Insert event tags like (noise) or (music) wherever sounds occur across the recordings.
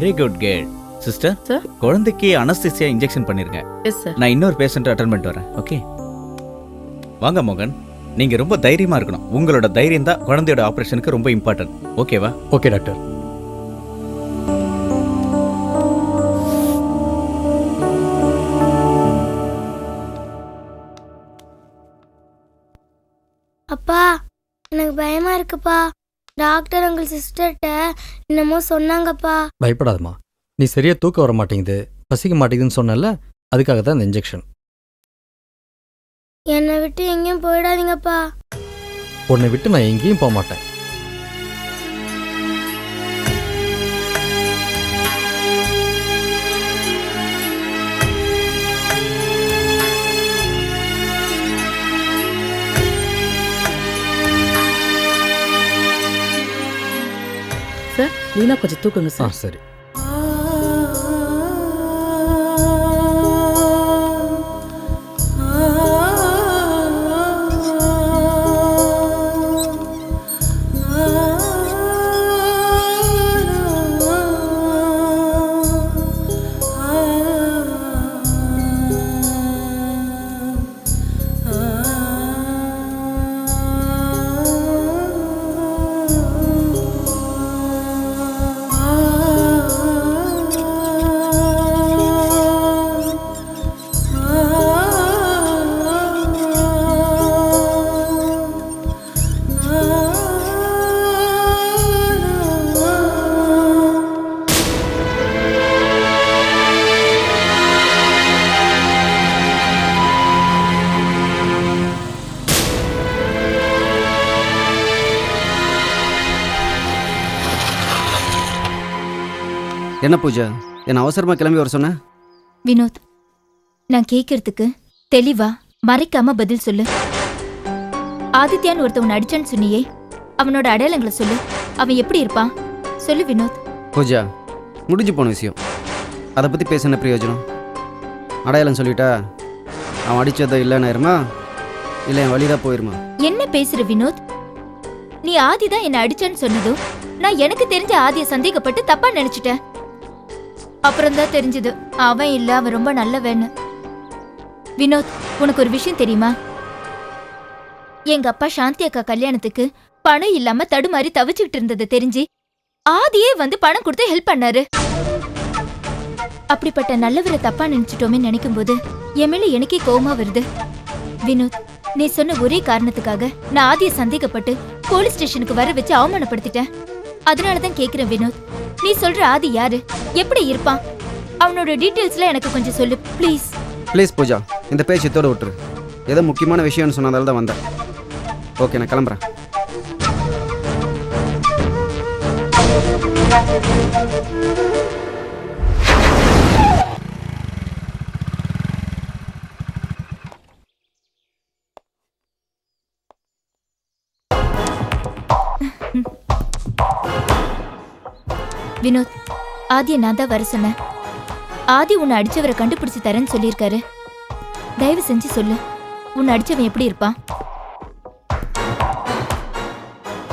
Very good கேட் sister Sir? குழந்தைக்கு anaesthesia injection பண்ணிருங்க. எஸ் சார் நான் இன்னொரு பேஷண்ட் அட்டன் பண்ணிட்டு வரேன் ஓகே வாங்க மோகன். நீங்க ரொம்ப தைரியமா இருக்கணும். உங்களோட தைரியம் தான் குழந்தையோட ஆபரேஷனுக்கு ரொம்ப இம்பார்ட்டன்ட் ஓகேவா ஓகே டாக்டர் அப்பா எனக்கு பயமா இருக்குப்பா. டாக்டர் உங்கள் சிஸ்டர்கிட்ட என்னமோ சொன்னாங்கப்பா. பயப்படாதம்மா. நீ சரியா தூக்கம் வர மாட்டேங்குது. பசிக்க மாட்டேங்குதுன்னு சொன்னல அதுக்காக தான் இந்த இன்ஜெக்ஷன். என்னை விட்டு எங்கேயும் போயிடாதீங்கப்பா. உன்னை விட்டு நான் எங்கேயும் போக மாட்டேன் சார் லீனா கொஞ்சம் தூக்குங்க ஆ என்ன பூஜா? என்ன அவசரமா கிளம்பி வர சொன்ன? வினோத் நான் கேக்குறதுக்கு தெளிவா மறைக்காம பதில் சொல்லு. ஆதித்யான்னு ஒருத்தவன் அடிச்சான்னு சொன்னியே அவனோட அடையாளங்களை சொல்லு. அவன் எப்படி இருப்பான்? சொல்லு வினோத். பூஜா முடிஞ்சு போன விஷயம். அதை பற்றி பேச என்ன பிரயோஜனம்? அடையாளம் சொல்லிட்டா அவன் அடித்ததோ இல்லைன்னு இருமா இல்லை என் வழிதான் போயிருமா? என்ன பேசுற வினோத்? நீ ஆதி தான் என்ன அடிச்சான்னு சொன்னதோ நான் எனக்கு தெரிஞ்ச ஆதிய சந்தேகப்பட்டு தப்பா நினைச்சிட்டேன். அப்புறம் தான் தெரிஞ்சது. அவன் இல்ல அவன் ரொம்ப நல்லவன்னு. வினோத் உனக்கு ஒரு விஷயம் தெரியுமா? எங்க அப்பா சாந்தி அக்கா கல்யாணத்துக்கு பணம் இல்லாம தடுமாறி தவிச்சுக்கிட்டு இருந்தது தெரிஞ்சு ஆதியே வந்து பணம் கொடுத்து ஹெல்ப் பண்ணாரு. அப்படிப்பட்ட நல்லவரை தப்பா நினைச்சிட்டோமே நினைக்கும் போது என் மேல எனக்கே கோவமா வருது. வினோத் நீ சொன்ன ஒரே காரணத்துக்காக நான் ஆதிய சந்தேகப்பட்டு போலீஸ் ஸ்டேஷனுக்கு வர வச்சு அவமானப்படுத்திட்டேன். அதனாலதான் கேக்குறேன் வினோத். நீ சொல்ற ஆதி யாரு? எப்படி இருப்பான் அவனோட டீட்டெயில்ஸ்ல எனக்கு கொஞ்சம் சொல்லு ப்ளீஸ். ப்ளீஸ் பூஜா இந்த பேச்சு இத்தோட விட்டுரு. ஏதோ முக்கியமான விஷயம்னு சொன்னதால தான் வந்தேன். ஓகே நான் கிளம்புறேன். வினோத் ஆதிய நான் தான் வர சொன்னேன். ஆதி உன்னை அடிச்சவரை கண்டுபிடிச்சு தரேன்னு சொல்லியிருக்காரு. தயவு செஞ்சு சொல்லு உன்னை அடிச்சவன் எப்படி இருப்பான்?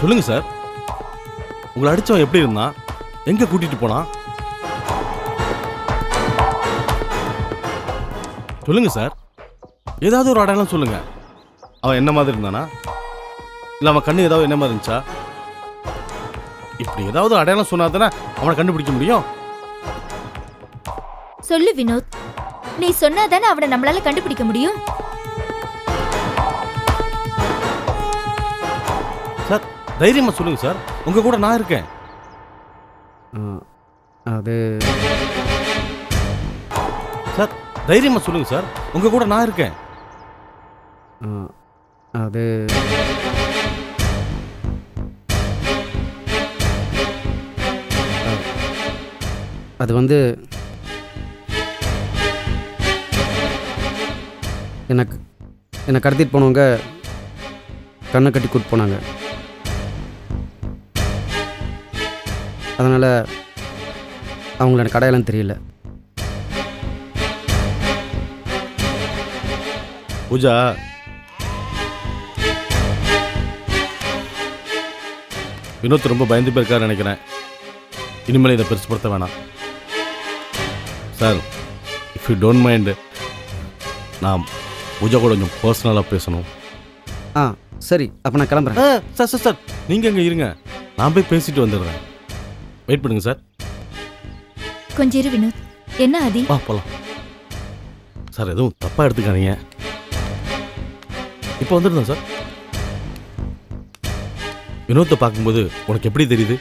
சொல்லுங்க சார். உங்களை அடிச்சவன் எப்படி இருந்தான்? எங்க கூட்டிட்டு போனான்? சொல்லுங்க சார். ஏதாவது ஒரு அடையாளம் சொல்லுங்க. அவன் என்ன மாதிரி இருந்தானா? இல்லை அவன் கண்ணு ஏதாவது என்ன மாதிரி இருந்துச்சா? இப்படி ஏதாவது அடையாளம் சொன்னா தானே அவனை கண்டுபிடிக்க முடியும்? சொல்லு வினோத். நீ சொன்னாதானே அவனை நம்மளால கண்டுபிடிக்க முடியும்? சார் தைரியமா சொல்லுங்க சார். உங்க கூட நான் இருக்கேன். அது சார் தைரியமா சொல்லுங்க சார். உங்க கூட நான் இருக்கேன். ஆ, அது அது வந்து எனக்கு என்னை கடத்திட்டு போனவங்க கண்ணை கட்டி கூட்டு போனாங்க. அதனால் அவங்கள எனக்கு அடையாளம் தெரியல. பூஜா. வினோத் ரொம்ப பயந்து போயிருக்காரு நினைக்கிறேன். இனிமேல் இதை பெருசுப்படுத்த வேணாம். Sir if you don't mind நான் பூஜா கூட கொஞ்சம் பர்சனலாக பேசணும். ஆ சரி அப்போ நான் கிளம்புறேன். சார் சார் சார் நீங்கள் இங்கே இருங்க. நான் போய் பேசிட்டு வந்துடுறேன். வெயிட் பண்ணுங்க சார். கொஞ்சம் இரு வினோத். என்ன ஆதி? வா போகலாம் சார் எதுவும் தப்பாக எடுத்துக்காதீங்க. இப்போ வந்துருந்தேன் சார். வினோத்தை பார்க்கும்போது உனக்கு எப்படி தெரியுது?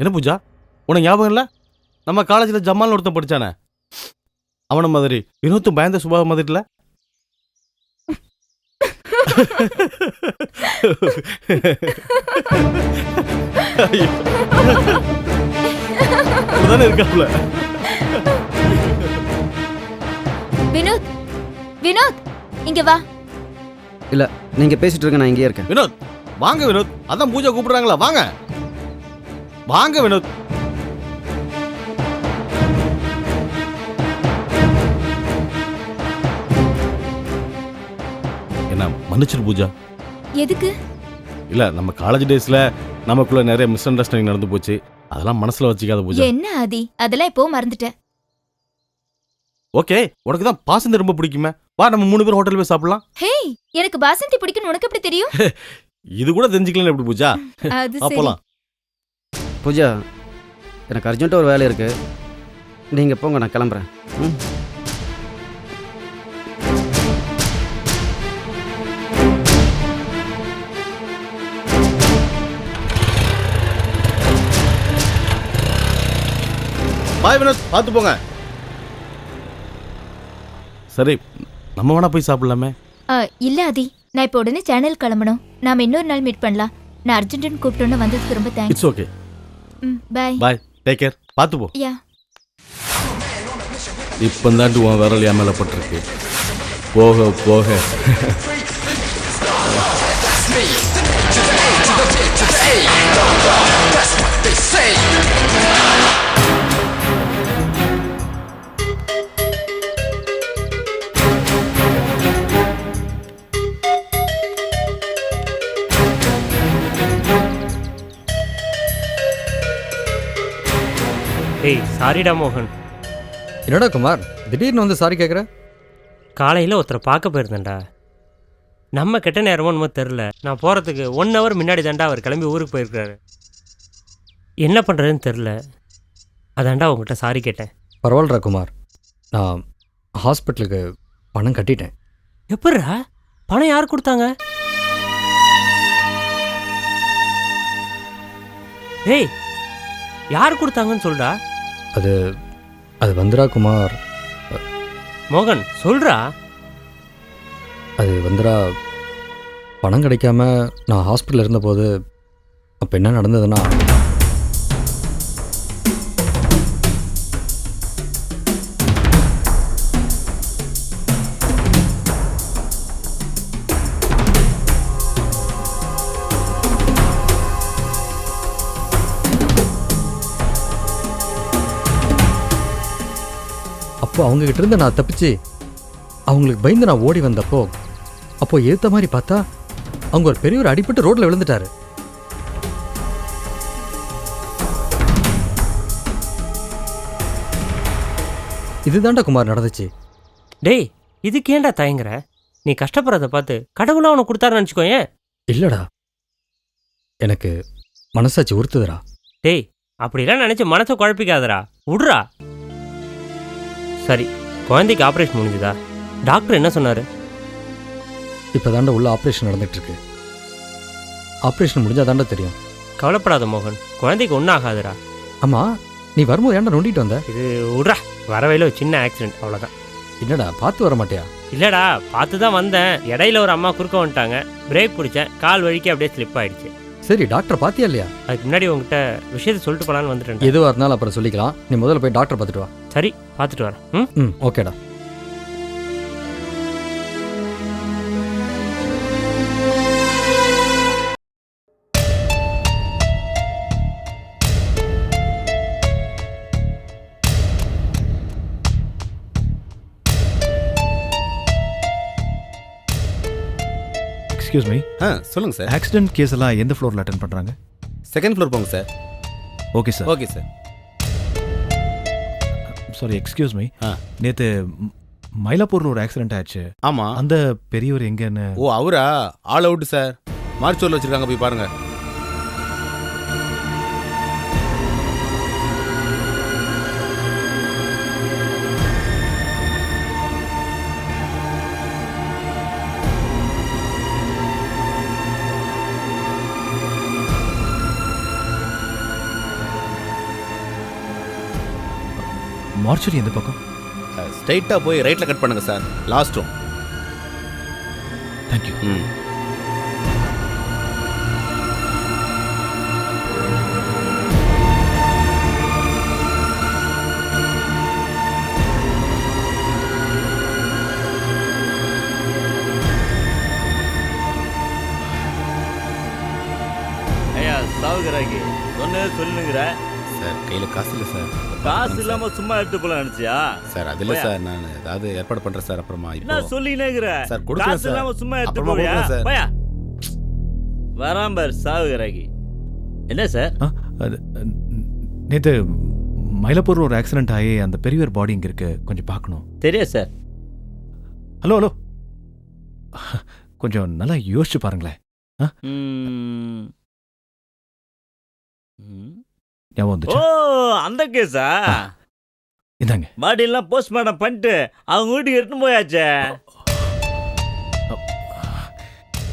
என்ன பூஜா? உனக்கு ஞாபகம் இல்லை? நம்ம காலேஜில் ஜமால் ஒருத்தன் படிச்சானே. அவன மாதிரி. வினோத்தும் பயந்த சுபாவம் மாதிரி இல்லை. அப்படிதானே இருக்காப்ல? வினோத் வினோத் இங்க வா. இல்லை நீங்கள் பேசிட்டு இருங்க நான் இங்கேயே இருக்கேன். வினோத் வாங்க வினோத். அதான் பூஜா கூப்பிடுறாங்களா வாங்க. வாங்க வினோத். மன்னிச்சிரு பூஜா. எதுக்கு? இல்ல நம்ம காலேஜ் டேஸ்ல நமக்குள்ள நிறைய மிஸ் அண்டர்ஸ்டாண்டிங் நடந்து போச்சு. அதெல்லாம் மனசுல வச்சுக்காத பூஜா. என்ன ஆதி? அதெல்லாம் இப்போ மறந்துட்டேன் ஓகே உனக்கு தான் பாசந்த ரொம்ப பிடிக்குமே. வா நம்ம மூணு பேர் ஹோட்டல் போய் சாப்பிடலாம். ஹேய் எனக்கு பாசந்தி பிடிக்கும்னு உனக்கு எப்படி தெரியும்? (laughs) இது கூட தெரிஞ்சுக்கலாம் எப்படி பூஜா? (laughs) அது சரி. அப்போலாம் பூஜா எனக்கு அர்ஜென்ட்டாக ஒரு வேலை இருக்குது நீங்கள் போங்க நான் கிளம்புறேன். ம். பாய் வினோத் பார்த்து போங்க சரி நம்ம வேணா போய் சாப்பிடலாமே ஆ, இல்ல ஆதி நான் இப்போ உடனே சேனல் கிளம்பணும் நாம இன்னொரு நாள் மீட் பண்ணலாம் நான் அர்ஜென்ட்னு கூப்பிட்டோன்னு வந்ததுக்கு ரொம்ப தேங்க்ஸ் இட்ஸ் ஓகே ம் பாய் பாய் டேக் கேர் பார்த்து போ யா இப்போ தாண்டி உன் விரல் என் மேலே பட்டிருக்கு போக போக ஏய் சாரிடா மோகன். என்னடா குமார் திடீர்னு வந்து சாரி கேட்குற காலையில் ஒருத்தரை பார்க்க போயிருந்தேன்டா. நம்ம கெட்ட நேரமோ என்னமோ தெரில நான் போகிறதுக்கு ஒன் ஹவர் முன்னாடி தாண்டா அவர் கிளம்பி ஊருக்கு போயிருக்காரு என்ன பண்ணுறதுன்னு தெரில அதாண்டா உங்ககிட்ட சாரி கேட்டேன். பரவாயில்லடா குமார். நான் ஹாஸ்பிட்டலுக்கு பணம் கட்டிட்டேன். எப்பட்றா பணம் யார் கொடுத்தாங்க? ஏய் யார் கொடுத்தாங்கன்னு சொல்டா அது அது வந்துடா குமார் மோகன் சொல்றா. அது வந்துடா பணம் கிடைக்காம நான் ஹாஸ்பிட்டலில் இருந்தபோது அப்போ என்ன நடந்ததுன்னா அப்போ அவங்க கிட்ட இருந்து நான் தப்பிச்சு அவங்களுக்கு பயந்து நான் ஓடி வந்தப்போ அப்போ ஏத்த மாதிரி பார்த்தா அவங்க ஒரு பெரிய ஒரு அடிபட்டு ரோட்ல விழுந்துட்டாரு. இதுதான்டா குமார் நடந்துச்சு. டேய் இதுக்கு ஏன்டா தயங்குற? நீ கஷ்டப்படுறத பார்த்து கடவுளா உனக்கு கொடுத்தாருன்னு நினச்சிக்கோயேன் இல்லடா. எனக்கு மனசாட்சி உறுத்துதுடா. டேய் அப்படிலாம் நினச்சி மனசை குழப்பிக்காதடா. விட்றா சரி குழந்தைக்கு ஆப்ரேஷன் முடிஞ்சுதா? டாக்டர் என்ன சொன்னார்? இப்போதாண்டா உள்ள ஆப்ரேஷன் நடந்துட்டு இருக்கு ஆப்ரேஷன் முடிஞ்சாதாண்டா தெரியும். கவலைப்படாத மோகன் குழந்தைக்கு ஒன்றும் ஆகாதுடா. ஆமா நீ வரும்போது ஏன்டா நொண்டிட்டு வந்த? இது விட்றா வரவையில் ஒரு சின்ன ஆக்சிடென்ட் அவ்வளோதான் என்னடா பார்த்து வர மாட்டியா? இல்லைடா பார்த்து தான் வந்தேன். இடையில ஒரு அம்மா குறுக்க வந்துட்டாங்க. பிரேக் பிடிச்சேன் கால் வழிக்கு அப்படியே ஸ்லிப் ஆயிடுச்சு. சரி டாக்டர் பாத்தியா இல்லையா? அதுக்கு முன்னாடி உங்ககிட்ட விஷயத்தை சொல்லிட்டு போலான்னு வந்துட்டேன் எதுவாக இருந்தாலும் அப்புறம் சொல்லிக்கலாம். நீ முதல்ல போய் டாக்டர் பார்த்துட்டு வா. சரி பார்த்துட்டு வரேன். ம்? ம் ஓகேடா. எக்ஸ்கியூஸ் மீ ஆ சொல்லுங்க சார். ஆக்சிடென்ட் கேஸ் எல்லாம் எந்த ஃப்ளோரில் அட்டன் பண்ணுறாங்க செகண்ட் ஃப்ளோர் போங்க sir. Okay sir okay sir sorry excuse me ஆ. ம், மயிலாப்பூர்ல ஒரு ஆக்சிடென்ட் ஆச்சு. ஆமாம் அந்த பெரியவர் எங்கன்னு ஓ அவரா? ஆல் அவுட் சார் மார்ச்சூரில் வச்சுருக்காங்க போய் பாருங்க. மார்ச்சரி எந்த பக்கம்? ஸ்ட்ரைட்டாக போய் ரைட்டில் கட் பண்ணுங்க சார் லாஸ்ட் ரூம் தேங்க்யூ ம். ஐயா சாவுகிறாக்கி சொன்னது சொல்லுங்கிற. கையில் காசு இல்லை சார். காசு இல்லாம சும்மா எடுத்து போல நினைச்சியா? சார் அது இல்லை சார் நான் ஏதாவது ஏற்பாடு பண்ணுறேன் சார் அப்புறமா என்ன சொல்லினேங்கிற சார், கொடுக்குறேன் காசு சார். இல்லாம சும்மா எடுத்து அப்புறமா போவியா கொடுக்குறேன் சார். போயா? வராம்பர் சாவுகிறாக்கி என்ன சார்? அது நேத்து மயிலாப்பூர்ல ஒரு ஆக்சிடென்ட் ஆகி அந்த பெரியவர் பாடி இங்க இருக்கு. கொஞ்சம் பார்க்கணும். தெரியாது சார். Hello hello. கொஞ்சம் நல்லா யோசிச்சு பாருங்களேன். ம். ம். ஞாபகம் ஓ வந்துச்சு அந்த கேஸா இந்தாங்க. பாடி எல்லாம் போஸ்ட்மார்ட்டம் பண்ணிட்டு அவங்க வீட்டுக்கு எடுத்துன்னு போயாச்சே.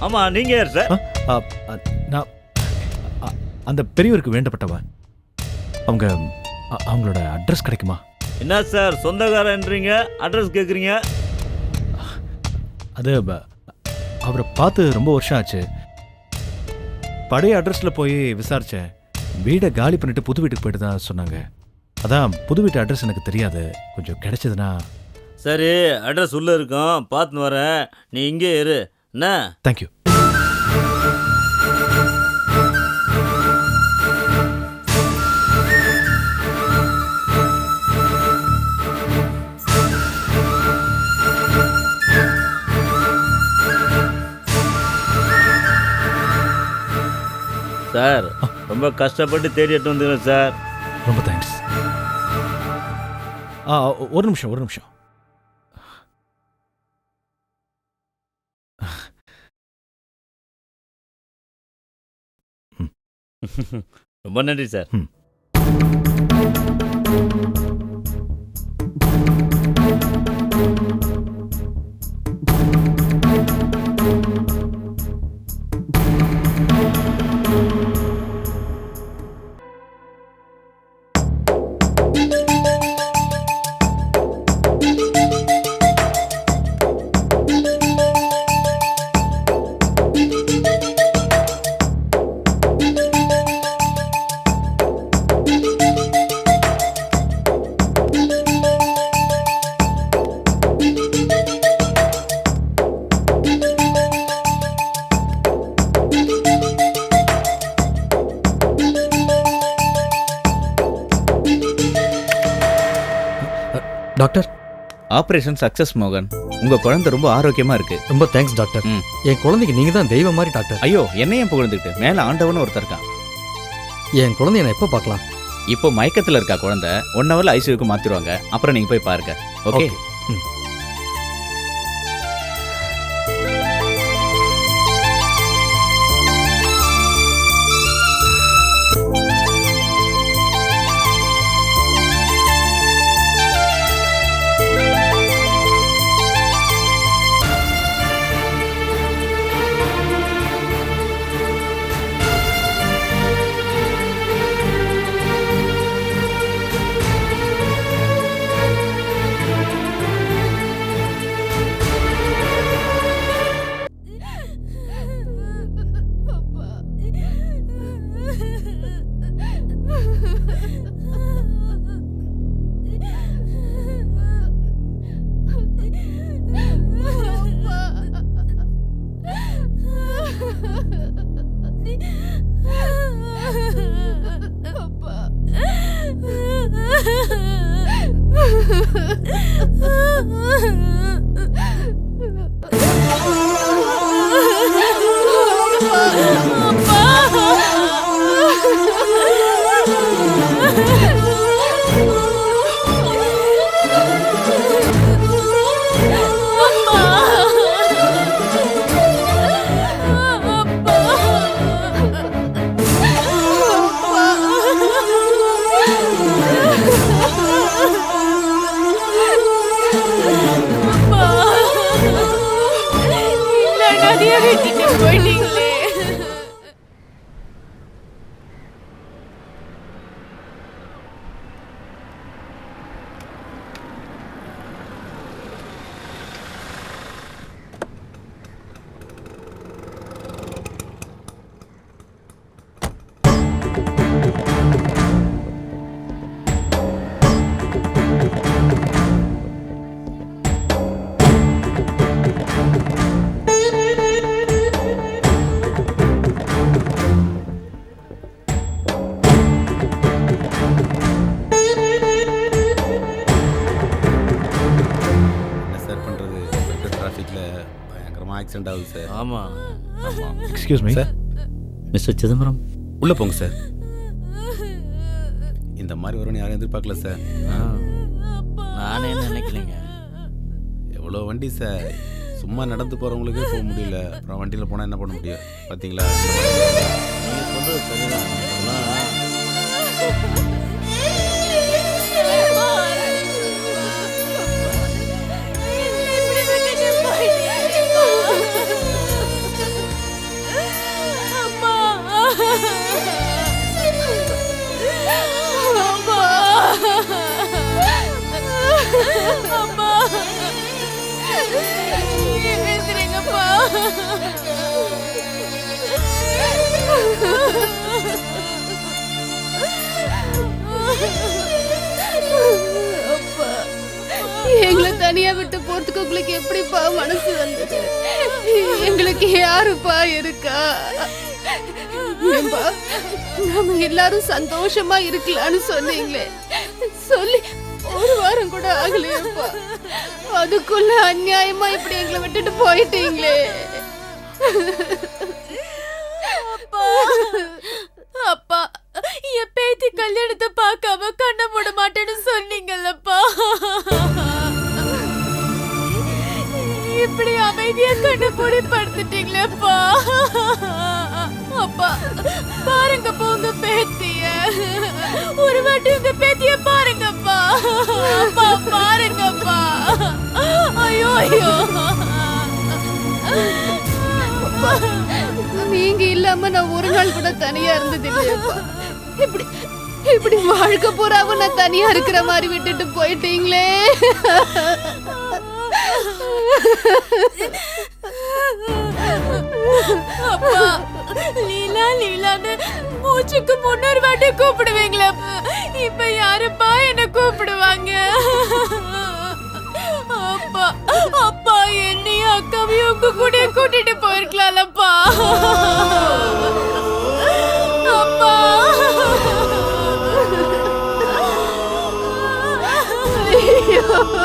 ஆமா நீங்க யார் சார் நான் அந்த பெரியவருக்கு வேண்டப்பட்டவன் அவங்க அ- அவங்களோட அட்ரஸ் கிடைக்குமா? என்ன சார் சொந்தக்காரன்றீங்க? அட்ரஸ் கேக்குறீங்க? அது ப- அவரை பார்த்து ரொம்ப வருஷம் ஆச்சு. பழைய அட்ரஸில் போய் விசாரித்தேன் வீடை காலி பண்ணிட்டு புது வீட்டுக்கு போயிட்டு தான் சொன்னாங்க. அதான் புது வீட்டு அட்ரஸ் எனக்கு தெரியாது. கொஞ்சம் கிடைச்சதுன்னா? சரி அட்ரஸ் உள்ள இருக்கும். பார்த்துன்னு வரேன். நீ இங்கே இரு. என்ன? தேங்க்யூ சார் ரொம்ப கஷ்டப்பட்டு தேடி எடுத்து வந்துக்கிறேன் சார். ரொம்ப தேங்க்ஸ் ஆ ஒரு நிமிஷம் ஒரு நிமிஷம். (laughs) ரொம்ப நன்றி சார். ம். ஆபரேஷன் சக்சஸ் மோகன். உங்க குழந்தை ரொம்ப ஆரோக்கியமா இருக்கு. ரொம்ப தேங்க்ஸ் டாக்டர் ம். என் குழந்தைக்கு நீங்க தான் தெய்வம் மாதிரி டாக்டர் ஐயோ என்னையும் புகழ்ந்துக்கிட்டு மேல ஆண்டவன் ஒருத்தர் இருக்கான் என் குழந்தைய நான் எப்போ பார்க்கலாம்? இப்போ மயக்கத்துல இருக்கா குழந்தை? ஒன் ஹவர்ல ஐசியூக்கு மாத்திருவாங்க அப்புறம் நீங்க போய் பாருங்க. Okay Okay. ம். ஆமாம் excuse me sir mister Chidambaram. உள்ளே போங்க சார் இந்த மாதிரி வரும்னு யாரும் எதிர்பார்க்கல சார் நானே நினைக்கலைங்க? எவ்வளோ வண்டி சார் சும்மா நடந்து போகிறவங்களுக்கே போக முடியல. அப்புறம் வண்டியில் போனால் என்ன பண்ண முடியும்? பார்த்தீங்களா நீங்கள் சொல்கிறது சரிதான். எங்களை தனியா விட்டு போறதுக்கு உங்களுக்கு எப்படிப்பா மனசு வந்தது? எங்களுக்கு யாருப்பா இருக்கா? நாம எல்லாரும் சந்தோஷமா இருக்கலாம்னு சொன்னீங்களே. சொல்லி ஒரு வாரம் கூட ஆகலையப்பா. அதுக்குள்ள அநியாயமா இப்படி எங்களை விட்டுட்டு போயிட்டீங்களே. தனியா இருந்தது இல்லையப்பா இப்படி இப்படி வாழ்க்கை பூராவும் நான் தனியா இருக்கிற மாதிரி விட்டுட்டு போயிட்டீங்களே. அப்பா லீலா லீலான்னு மூச்சுக்கு முன்னொரு வாட்டி கூப்பிடுவீங்களே இப்ப யாருப்பா என்ன கூப்பிடுவாங்க? அப்பா அப்பா என்னையும் அக்காவையும் உங்க கூட கூட்டிட்டு போயிருக்கலாம்லப்பா. அப்பா அப்பா